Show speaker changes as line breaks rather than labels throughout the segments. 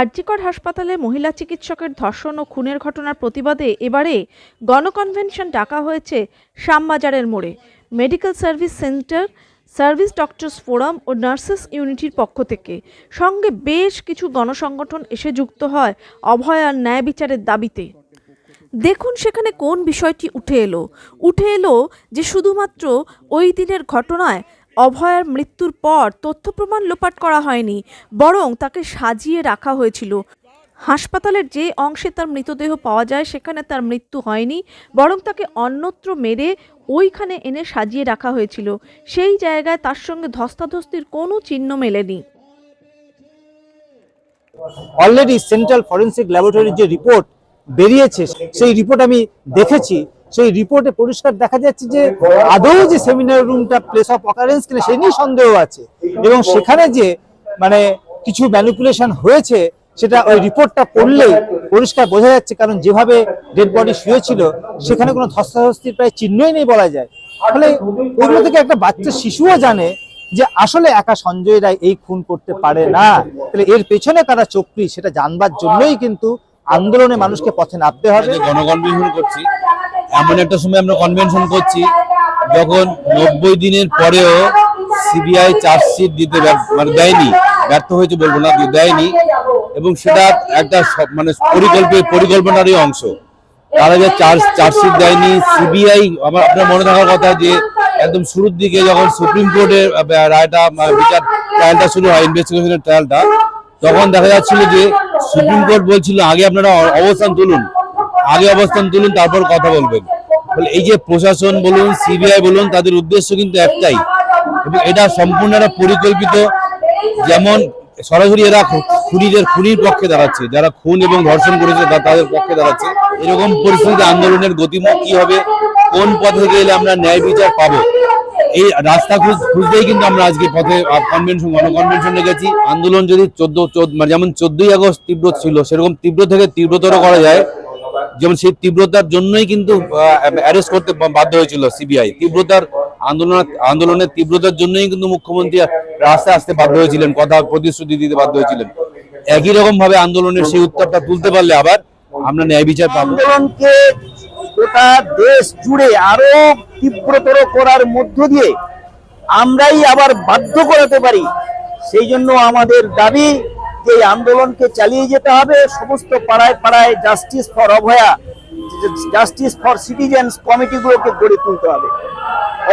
আরজিকর হাসপাতালে মহিলা চিকিৎসকের ধর্ষণ ও খুনের ঘটনার প্রতিবাদে এবারে গণকনভেনশন ডাকা হয়েছে শ্যামবাজারের মোড়ে। Medical service centre, service doctors forum ও নার্সেস ইউনিটির পক্ষ থেকে। সঙ্গে বেশ কিছু গণসংগঠন এসে যুক্ত হয় অভয় আর ন্যায় বিচারের দাবিতে। দেখুন সেখানে কোন বিষয়টি উঠে এলো। উঠে এলো যে শুধুমাত্র ওই দিনের ঘটনায় অভয়ার মৃত্যুর পর তথ্য প্রমাণ লোপাট করা হয়নি, বরং তাকে সাজিয়ে রাখা হয়েছিল। হাসপাতালের যে অংশে তার মৃতদেহ পাওয়া যায়, সেখানে তার মৃত্যু হয়নি, বরং তাকে অন্যত্র মেরে ওইখানে এনে সাজিয়ে রাখা হয়েছিল। সেই জায়গায় তার সঙ্গে ধস্তাধস্তির কোনো চিহ্ন মেলেনি।
অলরেডি সেন্ট্রাল ফরেন্সিক ল্যাবরেটরির যে রিপোর্ট বেরিয়েছে, সেই রিপোর্ট আমি দেখেছি। সেই রিপোর্টে পরিষ্কার দেখা যাচ্ছে যে আদৌ যে সেমিনার রুমটা প্লেস অফ অকারেন্স কিনা সেই নিয়ে সন্দেহ আছে। এবং সেখানে যে মানে কিছু ম্যানিপুলেশন হয়েছে, সেটা ওই রিপোর্টটা পড়লেই পরিষ্কার বোঝা যাচ্ছে, কারণ যেভাবে ডেড বডি শুয়েছিল, সেখানে কোনো ধস্তাধস্তির প্রায় চিহ্নই নেই বলা যায়। ফলে এগুলো থেকে একটা বাচ্চা শিশুও জানে যে আসলে একা সঞ্জয় রায় এই খুন করতে পারে না। তাহলে এর পেছনে তারা চক্রী সেটা জানবার জন্যই কিন্তু আন্দোলনে মানুষকে পথে নামতে হবে।
করছি। এমন একটা সময় আমরা কনভেনশন করছি, যখন নব্বই দিনের পরেও সিবিআই চার্জশিট দিতে মানে দেয়নি, ব্যর্থ হয়েছে বলব না দিয়ে দেয়নি, এবং সেটা একটা মানে পরিকল্পিত পরিকল্পনারই অংশ। তারা যে চার্জ চার্জশিট দেয়নি সিবিআই আমার, আপনার মনে থাকার কথা যে, একদম শুরুর দিকে যখন সুপ্রিম কোর্টের রায়টা বিচার ট্রায়ালটা শুরু হয় ইনভেস্টিগেশনের ট্রায়ালটা তখন দেখা যাচ্ছিল যে সুপ্রিম কোর্ট বলছিল, আগে আপনারা অবস্থান তুলুন। আগে অবস্থান তুলুন, তারপর কথা বলবেন। বলে এই যে প্রশাসন বলুন, সিবিআই বলুন, তাদের উদ্দেশ্য কিন্তু একটাই। এবং এটা সম্পূর্ণ একটা পরিকল্পিত। যেমন সরাসরি এরা খুনিদের, খুনির পক্ষে দাঁড়াচ্ছে। যারা খুন এবং ধর্ষণ করেছে তাদের পক্ষে দাঁড়াচ্ছে। এরকম পরিস্থিতিতে আন্দোলনের গতিমুখ কি হবে? কোন পথে গেলে আমরা ন্যায় বিচার পাবো? এই রাস্তা খুঁজ, খুঁজতেই কিন্তু আমরা আজকে পথে কনভেনশন গণকনভেনশন রেখেছি আন্দোলন যদি চোদ্দ মানে যেমন চোদ্দই আগস্ট তীব্র ছিল, সেরকম তীব্র থেকে তীব্রতর করা যায়। যেমন সেই তীব্রতার জন্যই কিন্তু অ্যারেস্ট করতে বাধ্য হয়েছিল সিবিআই তীব্রতার আন্দোলন, আন্দোলনের তীব্রতার জন্যই কিন্তু মুখ্যমন্ত্রী রাস্তায় আসতে বাধ্য হয়েছিলেন, কথা প্রতিশ্রুতি দিতে বাধ্য হয়েছিলেন। একই রকম ভাবে আন্দোলনের সেই উত্তরটা তুলতে পারলে আবার আমরা ন্যায় বিচার পাবো।
আন্দোলনকে গোটা দেশ জুড়ে আরও তীব্রতর করার মধ্য দিয়ে আমরাই আবার বাধ্য করাতে পারি। সেই জন্য আমাদের দাবি যে আন্দোলনকে চালিয়ে যেতে হবে। সমস্ত পাড়ায় পাড়ায় justice for Abhaya justice for citizens কমিটিগুলোকে গড়ে তুলতে হবে।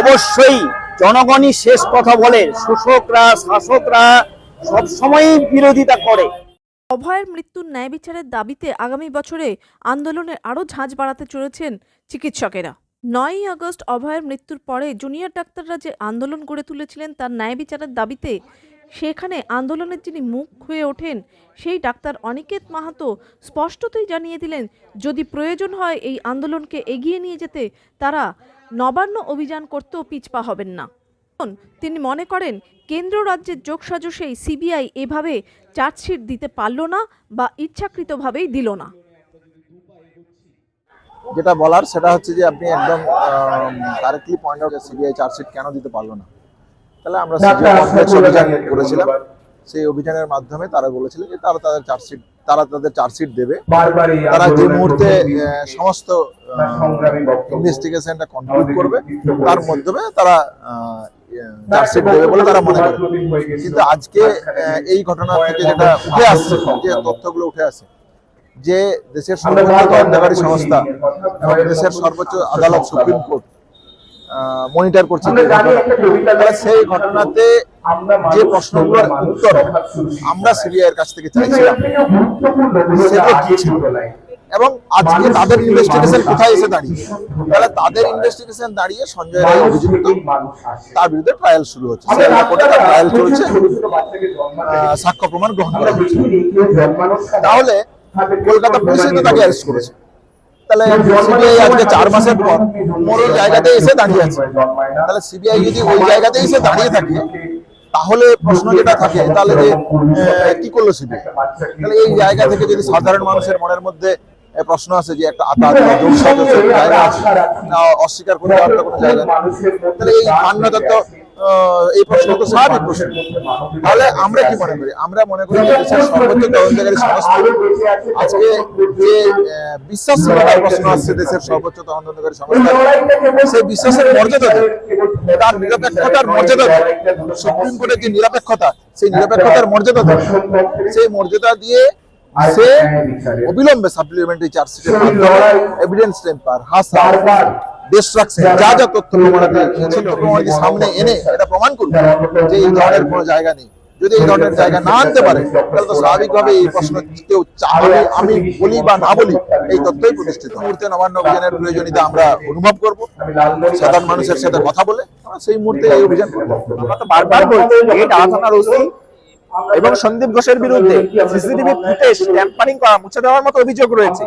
অবশ্যই জনগণই শেষ কথা বলে, শোষকরা, শাসকরা সবসময়ই বিরোধিতা করে।
অভয়ের মৃত্যুর ন্যায় বিচারের দাবিতে আগামী বছরে আন্দোলনের আরও ঝাঁজ বাড়াতে চলেছেন চিকিৎসকেরা। নয়ই আগস্ট অভয়ের মৃত্যুর পরে জুনিয়র ডাক্তাররা যে আন্দোলন গড়ে তুলেছিলেন তার ন্যায় বিচারের দাবিতে সেখানে আন্দোলনের যিনি মুখ হয়ে ওঠেন, সেই ডাক্তার অনিকেত মাহাতো স্পষ্টতই জানিয়ে দিলেন, যদি প্রয়োজন হয় এই আন্দোলনকে এগিয়ে নিয়ে যেতে, তারা নবান্ন অভিযান করতেও পিছপা হবেন না। তিনি মনে করেন, কেন্দ্র রাজ্যের যোগসাজশেই সিবিআই এভাবে চার্জশিট দিতে পারল না বা ইচ্ছাকৃতভাবেই দিল না।
যেটা বলার সেটা হচ্ছে যে আপনি একদম correctly point out CBI chargesheet কেন দিতে পারল না। তাহলে আমরা অভিযান করেছিলাম। সেই অভিযানের মাধ্যমে তারা বলেছিলেন যে তারা তাদের চার্জশিট তারা তাদের চার্জশিট দেবে। তারা যে মুহূর্তে সমস্ত ইনভেস্টিগেশনটা কমপ্লিট করবে তার মাধ্যমে তারা চার্জশিট দেবে বলে তারা মনে করে। কিন্তু আজকে এই ঘটনা থেকে যেটা উঠে আসছে যে তথ্যগুলো উঠে আসে যে দেশের সর্বোচ্চ তদন্তকারী সংস্থা এবং দেশের সর্বোচ্চ আদালত সুপ্রিম কোর্ট মনিটর করছে সেই ঘটনাতে যে প্রশ্নগুলোর উত্তর আমরা সিবিআই এর কাছ থেকে চাইছিলাম। সেগুলো কি ছিল এবং আজকে তাদের ইনভেস্টিগেশন কোথায় এসে দাঁড়িয়ে? তাহলে তাদের ইনভেস্টিগেশন দাঁড়িয়ে সঞ্জয় রায় অভিযুক্ত তার বিরুদ্ধে ট্রায়াল শুরু হচ্ছে। কোর্টে তার ট্রায়াল চলছে। সাক্ষ্য প্রমাণ গ্রহণ করা হচ্ছে। তাহলে কলকাতা পুলিশ তো তাকে অ্যারেস্ট করেছে। তাহলে সিবিআই আজকে চার মাসের পর মোড় জায়গাতে এসে দাঁড়িয়ে আছে তাহলে সিবিআই যদি ওই জায়গাতে এসে দাঁড়িয়ে থাকে তাহলে প্রশ্ন যেটা থাকে তাহলে যে কি করল সিবিআই তাহলে এই জায়গা থেকে যদি সাধারণ মানুষের মনের মধ্যে প্রশ্ন আছে যে একটা সাজসের জায়গা আছে অস্বীকার করতে পারতে কোনো জায়গা। তাহলে এই মান্যতা তো এই প্রশ্ন তো স্বাভাবিক প্রশ্ন। তাহলে আমরা কি মনে করি? আমরা মনে করি যে সর্বোচ্চ তদন্তকারী সংস্থা আজকে যে আহ, প্রশ্ন আসছে দেশের সর্বোচ্চ তদন্তকারী সংস্থা সেই বিশ্বাসের মর্যাদা তার নিরপেক্ষতার মর্যাদা। সুপ্রিম কোর্টের যে নিরপেক্ষতা সেই নিরপেক্ষতার মর্যাদা দেয়। সেই মর্যাদা দিয়ে সে অবিলম্বে সাপ্লিমেন্টারি চার্জশিটের মাধ্যমে এভিডেন্স টেম্পার ডিস্ট্রাকশন যা যা তথ্য ছিল সামনে এনে এটা প্রমাণ করবে যে এই ধরনের কোনো জায়গা নেই। যদি এই ধরনের জায়গা না আনতে পারে তাহলে তো স্বাভাবিকভাবে এই প্রশ্ন কেউ চাবে আমি বলি বা না বলি এই তথ্যই প্রতিষ্ঠিত। মুহূর্তে নবান্ন অভিযানের প্রয়োজনীয়তা আমরা অনুভব করব। সাধারণ মানুষের সাথে কথা বলে সেই মুহূর্তে এই অভিযান করব।
আমরা তো বারবার বলছি ডালা ওসি এবং সন্দীপ ঘোষের বিরুদ্ধে সিসিটিভি ফুটেজ ট্যাম্পারিং করা মুছে দেওয়ার মতো অভিযোগ রয়েছে।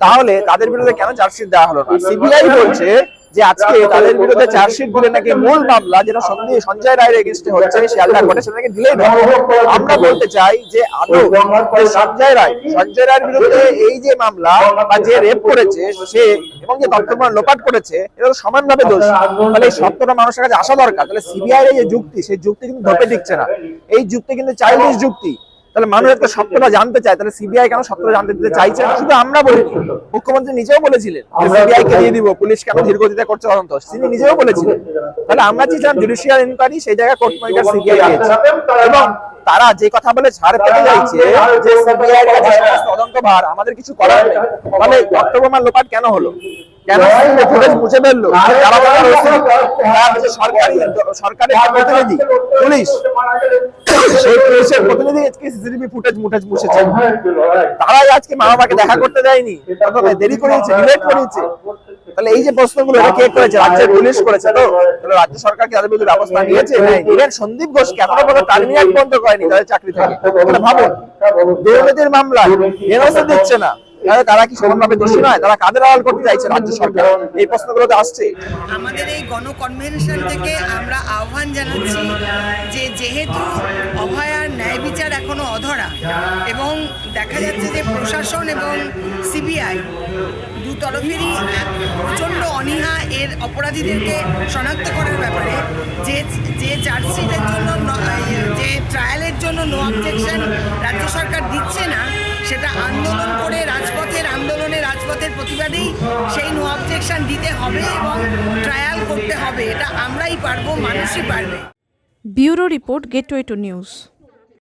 তাহলে তাদের বিরুদ্ধে কেন চার্জশিট দেওয়া হলো না? সিবিআই বলছে যে আজকে তাদের বিরুদ্ধে চার্জশিট দিলে নাকি মূল মামলা যেটা সন্ধি- সঞ্জয় রায়ের এগেনস্টে হচ্ছে শিয়ালদা কোর্টে সেটা নাকি দিলেই আমরা বলতে চাই যে আদৌ সঞ্জয় রায়, সঞ্জয় রায়ের বিরুদ্ধে এই যে মামলা বা যে রেপ করেছে সে এবং যে তথ্য লোপাট করেছে এটা তো সমানভাবে দোষ। তাহলে এই সত্যটা মানুষের কাছে আসা দরকার। তাহলে সিবিআই এর যে যুক্তি, সেই যুক্তি কিন্তু ধোপে দিচ্ছে না। এই যুক্তি কিন্তু চাইল্ডিশ যুক্তি। তাহলে মানুষ একটা সত্যটা জানতে চায় তাহলে সিবিআই কেন সত্যটা জানতে দিতে চাইছে না? শুধু আমরা বলিনি মুখ্যমন্ত্রী নিজেও বলেছিলেন সিবিআই কে দিয়ে দিব পুলিশ কেন ধীর গতিতে করছে তদন্ত? তিনি নিজেও বলেছিলেন। তাহলে আমরা চেয়েছিলাম জুডিশিয়াল ইনকোয়ারি সেই জায়গায় কোর্ট মার্কার সিবিআই দিয়েছে। এবং তারা যে কথা বলে ছাড় পেতে চাইছে যে সিবিআই এর কাছে তদন্ত ভার আমাদের কিছু করার নেই। তাহলে তথ্য প্রমাণ লোপাট কেন হলো? কেন ফুটেজ মুছে ফেলল তারা রয়েছে, তারা হচ্ছে সরকারি সরকারের প্রতিনিধি পুলিশ সেই পুলিশের প্রতিনিধি আজকে সিসিটিভি ফুটেজ মুটেজ মুছেছে তারাই আজকে মা বাবাকে দেখা করতে দেয়নি দেরি করিয়েছে ডিলেট করিয়েছে তাহলে এই যে প্রশ্নগুলো এটা কে করেছে রাজ্যের পুলিশ করেছে তো তাহলে রাজ্য সরকার কি তাদের বিরুদ্ধে ব্যবস্থা নিয়েছে ইভেন সন্দীপ ঘোষ কেন পর্যন্ত টার্মিনেট বন্ধ করেনি তাদের চাকরি থেকে ভাবুন দুর্নীতির মামলায় এনওসি দিচ্ছে না তারা কি সমানভাবে দোষী নয়? তারা কাদের আড়াল করতে চাইছে রাজ্য সরকার? এই প্রশ্নগুলো তো আসছে।
আমাদের এই গণকনভেনশন থেকে আমরা আহ্বান জানাচ্ছি যে যেহেতু অভয়ার ন্যায় বিচার এখনও অধরা এবং দেখা যাচ্ছে যে প্রশাসন এবং সিবিআই দু তরফেরই প্রচণ্ড অনীহা এর অপরাধীদেরকে শনাক্ত করার ব্যাপারে যে যে চার্জশিটের জন্য যে ট্রায়ালের জন্য নো অবজেকশন রাজ্য সরকার দিচ্ছে না সেটা আন্দোলন করে রাজপথের আন্দোলনে রাজপথের প্রতিবাদেই সেই নো অবজেকশন দিতে হবে এবং ট্রায়াল করতে হবে। এটা আমরাই পারব, মানুষই পারবে।
Bureau report gateway to news.